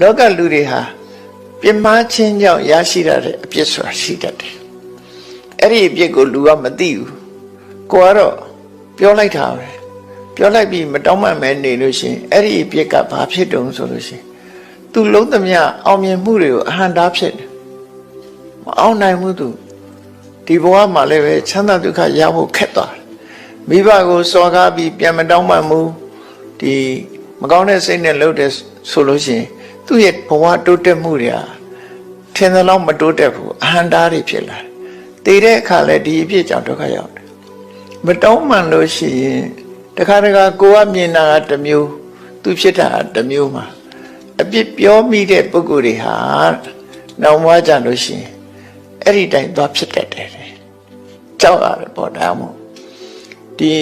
လောကလူတွေဟာပြင်းမာခြင်းကြောင့်ရရှိရတဲ့အပြစ်ဆိုတာရှိတတ်တယ်အဲ့ဒီအပြစ်ကိုလူကမသိဘူးကိုကတော့ပြောလိုက်တာပဲပြောလိုက်ပြီးမတောင်းမှန်မဲနေလို့ရှိရင်အဲ့ဒီအပြစ်ကဘာဖြစ်တုံဆိုလို့ရှိရင်သူလုံးသမျှအောင်မြင်မှုတွေကိုအဟံတားဖြစ်တယ်မအောင်နိုင်ဘူးသူဒီဘဝမှာလည်းပဲချမ်းသာဒုက္ခရဖို့ခက်သွားတယ်မိဘကိုစော်ကားပြီးပြန်မတောင်းမှန်မှုဒီမကောင်းတဲ့စိတ်နဲ့လုပ်တယ်ဆိုလို့ရှိရင် သူ့ရဲ့ဘဝတိုးတက်မှုတွေဟာထင်သလောက်မတိုးတက်ဘူးအဟံတားတွေဖြစ်လာတယ်တည်တဲ့အခါလဲဒီအဖြစ်ကြောင့်ဒုက္ခရောက်တယ်မတောင်းမှန်လို့ရှိရင်တခါတခါကိုကမြင်တာကတစ်မျိုး သူဖြစ်တာကတစ်မျိုးမှာအပြစ်ပြောမိတဲ့ပုဂ္ဂိုလ်တွေဟာနောက်မှကြလို့ရှိရင်အဲ့ဒီတိုင်းသွားဖြစ်တတ်တယ်ကြောက်ရတယ်ပေါ့ဒါမှမဟုတ်ဒီ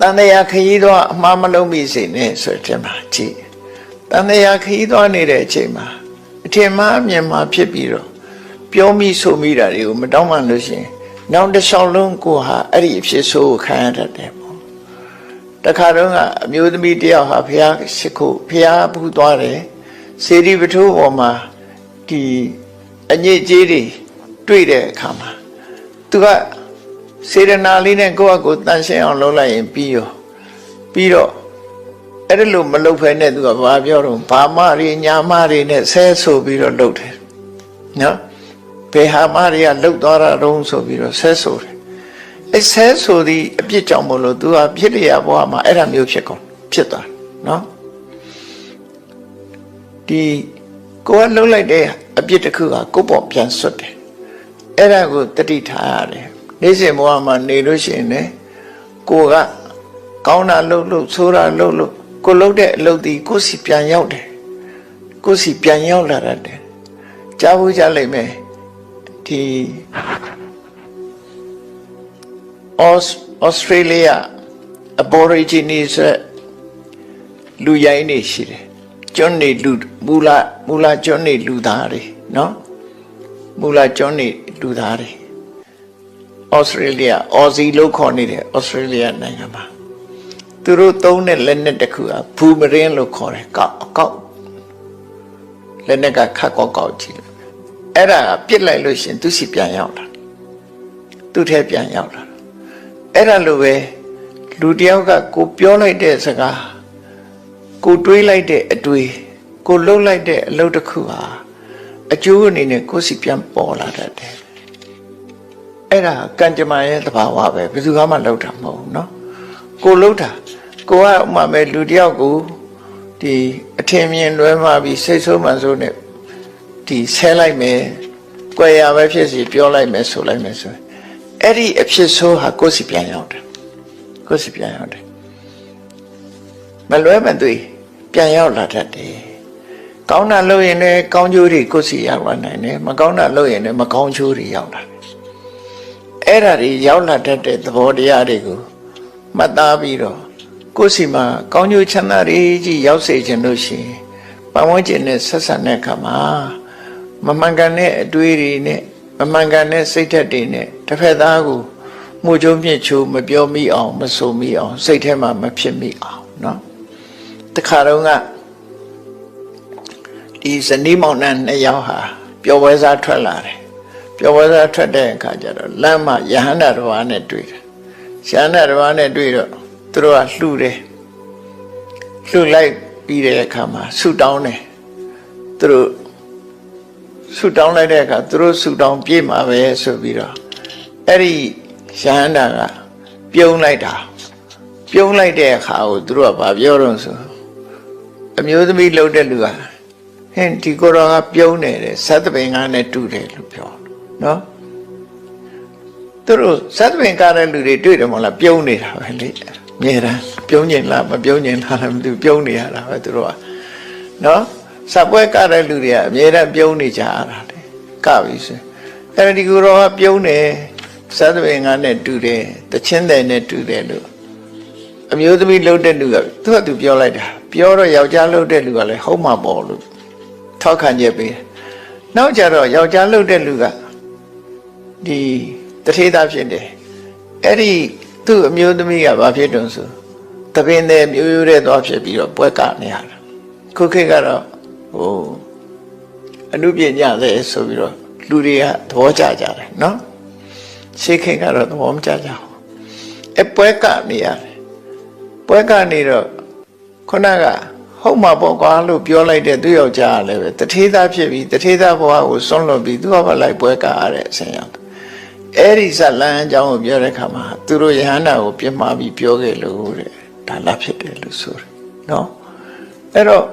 တန်တရာခရီးတော့အမှားမလုံးမိစေနဲ့ဆိုတဲ့မှာကြည့် တန်တရာခရီးသွားနေတဲ့အချိန်မှာအထင်မှားအမြင်မှာဖြစ်ပြီးတော့ပြောမိဆိုမိတာတွေကိုမတောင်းမှန်လို့ရှိရင်နောက်တစ်လျှောက်လုံးကိုဟာအဲ့ဒီအဖြစ်ဆိုးကိုခံရတတ်တယ်ပေါ့တခါတော့ကအမျိုးသမီးတယောက်ဟာဖះရှိခိုးဖះဘူးသွားတယ်စေတီပထိုးပေါ်မှာဒီအညစ်အကြေးတွေတွေ့တဲ့အခါမှာသူကစေရနာလေးနဲ့ကိုယ့်အကိုတန်ရှင်းအောင်လုပ်လိုက်ရင်ပြီးရောပြီးတော့ အဲ့ဒါလို့မလုပ်ဖဲနဲ့သူကဘာပြောတော့ဘာမတွေညာမတွေနဲ့ဆဲဆိုပြီးတော့လုပ်တယ်နော်ဘယ်ဟာမတွေကလှုပ်သွားတာတုံးဆိုပြီးတော့ဆဲဆိုတယ်အဲ့ဆဲဆိုသည့်အပြစ်ကြောင့်မလို့သူကဖြစ်လျာဘဝမှာအဲ့ဒါမျိုးဖြစ်ကုန်ဖြစ်သွားတယ်နော်ဒီကိုကလှုပ်လိုက်တဲ့အပြစ်တစ်ခုကကိုယ့်ပေါ်ပြန်ဆွတ်တယ်အဲ့ဒါကိုတတိထားရတယ်နေ့စဉ်ဘဝမှာနေလို့ရှိရင်လည်းကိုကကောင်းတာလှုပ်လို့ဆိုးတာလှုပ်လို့ ကိုလှုပ်တဲ့အလုပ်ဒီကိုစီပြန်ရောက်တယ်ကိုစီပြန်ရောက်လာတယ်ကြားဖို့ကြားလိုက်မယ်ဒီဩစတြေးလျ aborigines လူရိုင်းနေရှိတယ်ကျွန်းနေလူမူလာမူလာကျွန်းနေလူသားတွေနော်မူလာကျွန်းနေလူသားတွေဩစတြေးလျအော်ဇီလို့ခေါ်နေတဲ့ဩစတြေးလျနိုင်ငံမှာ သူတို့သုံးတဲ့လက်နက်တစ်ခုကဘူမရင်လို့ခေါ်တယ်ကောက်အကောက်လက်နက်ကခတ်ကောက်ကောက်ကြည့်လို့အဲ့ဒါကပြစ်လိုက်လို့ရှရင်သူစီပြန်ရောက်လာသူ့ထဲပြန်ရောက်လာအဲ့ဒါလိုပဲလူတယောက်ကကိုပြောလိုက်တဲ့စကားကိုတွေးလိုက်တဲ့အတွေးကိုလှုပ်လိုက်တဲ့အလုပ်တစ်ခုဟာအကျိုးအနေနဲ့ကိုယ်စီပြန်ပေါ်လာတတ်တယ်အဲ့ဒါကံကြမ္မာရဲ့သဘာဝပဲဘယ်သူမှလှုပ်တာမဟုတ်ဘူးเนาะကိုလှုပ်တာ ကိုကဥမာမဲ့လူတယောက်ကိုဒီအထင်မြင်လွဲမှာပြီးစိတ်ဆိုးမှန်ဆိုးနဲ့ဒီဆဲလိုက်မယ်၊ကြွယ်ရပဲဖြစ်စီပြောလိုက်မယ်ဆိုလိုက်မယ်ဆိုရင်အဲ့ဒီအဖြစ်ဆိုးဟာကိုယ်စီပြန်ရောက်တယ်ကိုယ်စီပြန်ရောက်တယ်မလွဲမသွေပြန်ရောက်လာတတ်တယ်ကောင်းတာလုပ်ရင်လည်းကောင်းကျိုးတွေကိုယ်စီရောက်လာနိုင်တယ်မကောင်းတာလုပ်ရင်လည်းမကောင်းကျိုးတွေရောက်လာတယ်အဲ့ဒါတွေရောက်လာတတ်တဲ့သဘောတရားတွေကိုမှတ်သားပြီးတော့ ကိုယ်စီမှာကောင်းကျိုးချမ်းသာတွေကြီးရောက်စေခြင်းလို့ရှိရင်ပတ်ဝန်းကျင်နဲ့ဆက်ဆံတဲ့အခါမှာမမှန်ကန်တဲ့အတွေးတွေနဲ့မမှန်ကန်တဲ့စိတ်ဓာတ်တွေနဲ့တစ်ဖက်သားကိုမှုချုံမြင့်ချိုးမပြောမိအောင်မဆိုမိအောင်စိတ်ထဲမှာမဖြစ်မိအောင်เนาะတခါတော့ကဒီဇနီးမောင်နှံနှစ်ယောက်ဟာပျော်ပွဲစားထွက်လာတယ်ပျော်ပွဲစားထွက်တဲ့အခါကျတော့လမ်းမှာယဟန္တာတစ်ပါးနဲ့တွေ့တယ်ယဟန္တာတစ်ပါးနဲ့တွေ့တော့ သူတို့ကလှူတယ်လှူလိုက်ပြီးတဲ့အခါမှာဆူတောင်းတယ်သူတို့ဆူတောင်းလိုက်တဲ့အခါသူတို့ဆူတောင်းပြေးမှာပဲဆိုပြီးတော့အဲ့ဒီယဟန္တာကပြုံးလိုက်တာပြုံးလိုက်တဲ့အခါကိုသူတို့ကဗာပြောတော့ဆိုအမျိုးသမီးလှုပ်တဲ့လူကဟင်ဒီကိုယ်တော်ကပြုံးနေတယ်သတ္တပင်ကနဲ့တူတယ်လို့ပြောနော်သူတို့သတ္တပင်ကားတဲ့လူတွေတွေ့တယ်မဟုတ်လားပြုံးနေတာပဲလေအ မြဲတမ်းပြုံးကျင်လားမပြုံးကျင်လားလည်းမသိဘူးပြုံးနေရတာပဲသူတို့ကနော်စပွဲကားတဲ့လူတွေကအမြဲတမ်းပြုံးနေကြရတာလေကပြီဆိုအဲ့ဒီကိုယ်တော်ကပြုံးတယ်သတ္တပင်ကနဲ့တူတယ်တချင်းတယ်နဲ့တူတယ်လို့အမျိုးသမီးလှုပ်တဲ့လူကသူကသူပြောလိုက်တာပြောတော့ယောက်ျားလှုပ်တဲ့လူကလည်းဟုတ်မှာပေါ့လို့ထောက်ခံချက်ပေးတယ်နောက်ကြတော့ယောက်ျားလှုပ်တဲ့လူကဒီတထေးသားဖြစ်တယ်အဲ့ဒီ သူ့အမျိုးသမီးကဘာဖြစ်တုံးဆိုတပင်တဲ့မျိုးရိုးတဲ့သွားဖြစ်ပြီးတော့ပွဲကနေရတာခုခေတ်ကတော့ဟိုအနုပညာလေဆိုပြီးတော့လူတွေကသဘောကျကြတယ်နော်ရှေးခေတ်ကတော့သဘောမကျကြဘူးအပွဲကနေရတယ်ပွဲကနေတော့ခုနကဟုတ်မှာပေါ့ကွာလို့ပြောလိုက်တဲ့သူယောက်ျားကလည်းပဲတထေးသားဖြစ်ပြီးတထေးသားဘဝကိုစွန့်လွတ်ပြီးသူကပဲလိုက်ပွဲကရတဲ့အဆင်ရောက်တယ် အဲ့ဒီဇလန်းအကြောင်းကိုပြောတဲ့အခါမှာသူတို့ယဟန္တာကိုပြစ်မှားပြီးပြောခဲ့လို့တဲ့ဒါလာဖြစ်တယ်လို့ဆိုတယ်နော်အဲ့တော့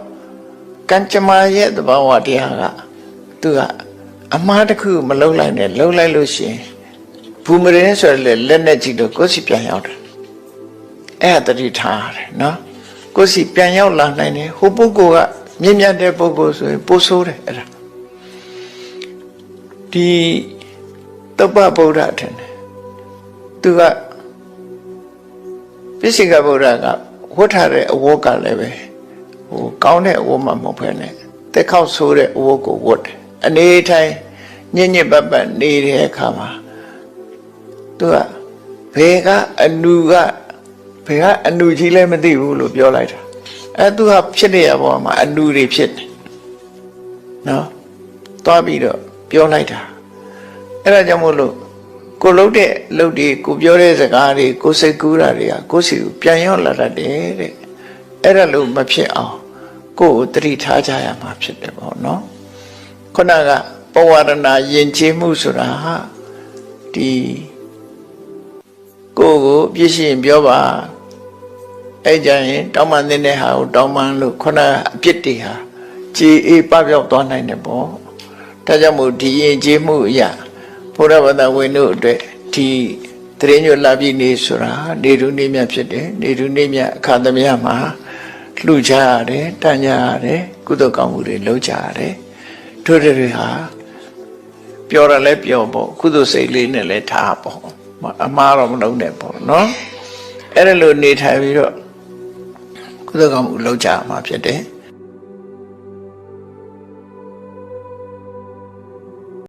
ကံကြမ္မာရဲ့သဘာဝတရားကသူကအမှားတစ်ခုမလုံလိုက်နဲ့လုံလိုက်လို့ရှိရင်ဘူမရင်ဆိုရယ်လက်နဲ့ကြည့်လို့ကိုယ်စီပြန်ရောက်တယ်အဲ့ဒါတတိထားရတယ်နော်ကိုယ်စီပြန်ရောက်လာနိုင်တယ်ဟိုပုဂ္ဂိုလ်ကမြင့်မြတ်တဲ့ပုဂ္ဂိုလ်ဆိုရင်ပို့ဆိုးတယ်အဲ့ဒါဒီ တပ္ပဗုဒ္ဓထင်တယ်သူကပိစိကဗုဒ္ဓကဝတ်ထားတဲ့အဝတ်ကလည်းပဲဟိုကောင်းတဲ့အဝတ်မှမဟုတ်ဘဲနဲ့တက်ခေါက်ဆိုးတဲ့အဝတ်ကိုဝတ်တယ်အနေထိုင်ညင်ညစ်ပတ်ပတ်နေတဲ့အခါမှာသူကဘယ်ကအနူကဘယ်ကအနူကြီးလဲမသိဘူးလို့ပြောလိုက်တာအဲသူကဖြစ်နေရပေါ်မှာအနူတွေဖြစ်တယ်နော်တွားပြီးတော့ပြောလိုက်တာ အဲ့ဒါကြောင့်မို့လို့ကိုလှုပ်တဲ့လှုပ်တွေကိုပြောတဲ့စကားတွေကိုစိတ်ကူးတာတွေကကိုစီကိုပြန်ရောက်လာတတ်တယ်တဲ့အဲ့ဒါလို့မဖြစ်အောင်ကိုယ်ကိုတတိထားကြရမှာဖြစ်တယ်ပေါ့နော်ခုနကပဝရဏယဉ်ကျေးမှုဆိုတာဟာဒီကိုယ်ကိုပြည့်စုံပြောပါအဲ့ကြရင်တောင်းပန်တဲ့ဟာကိုတောင်းပန်လို့ခုနကအပြစ်တွေဟာကြည်အေးပပြောက်သွားနိုင်တယ်ပေါ့ဒါကြောင့်မို့ဒီယဉ်ကျေးမှုအရာ ဘုရားဘာသာဝင်တို့အတွက်ဒီတရင်ညွတ်လာပြီနေဆိုတာနေတူနေမြဖြစ်တယ်နေတူနေမြအခါသမယမှာလှူကြရတယ်တန်ကြရတယ်ကုသိုလ်ကောင်းမှုတွေလုပ်ကြရတယ်တို့တွေဟာပြောရလဲပြောပေါ့ကုသိုလ်စိတ်လေးနဲ့လဲထားပေါ့အမှားတော့မလုပ်နဲ့ပေါ့နော်အဲ့ဒါလိုနေထိုင်ပြီးတော့ကုသိုလ်ကောင်းမှုလုပ်ကြမှာဖြစ်တယ်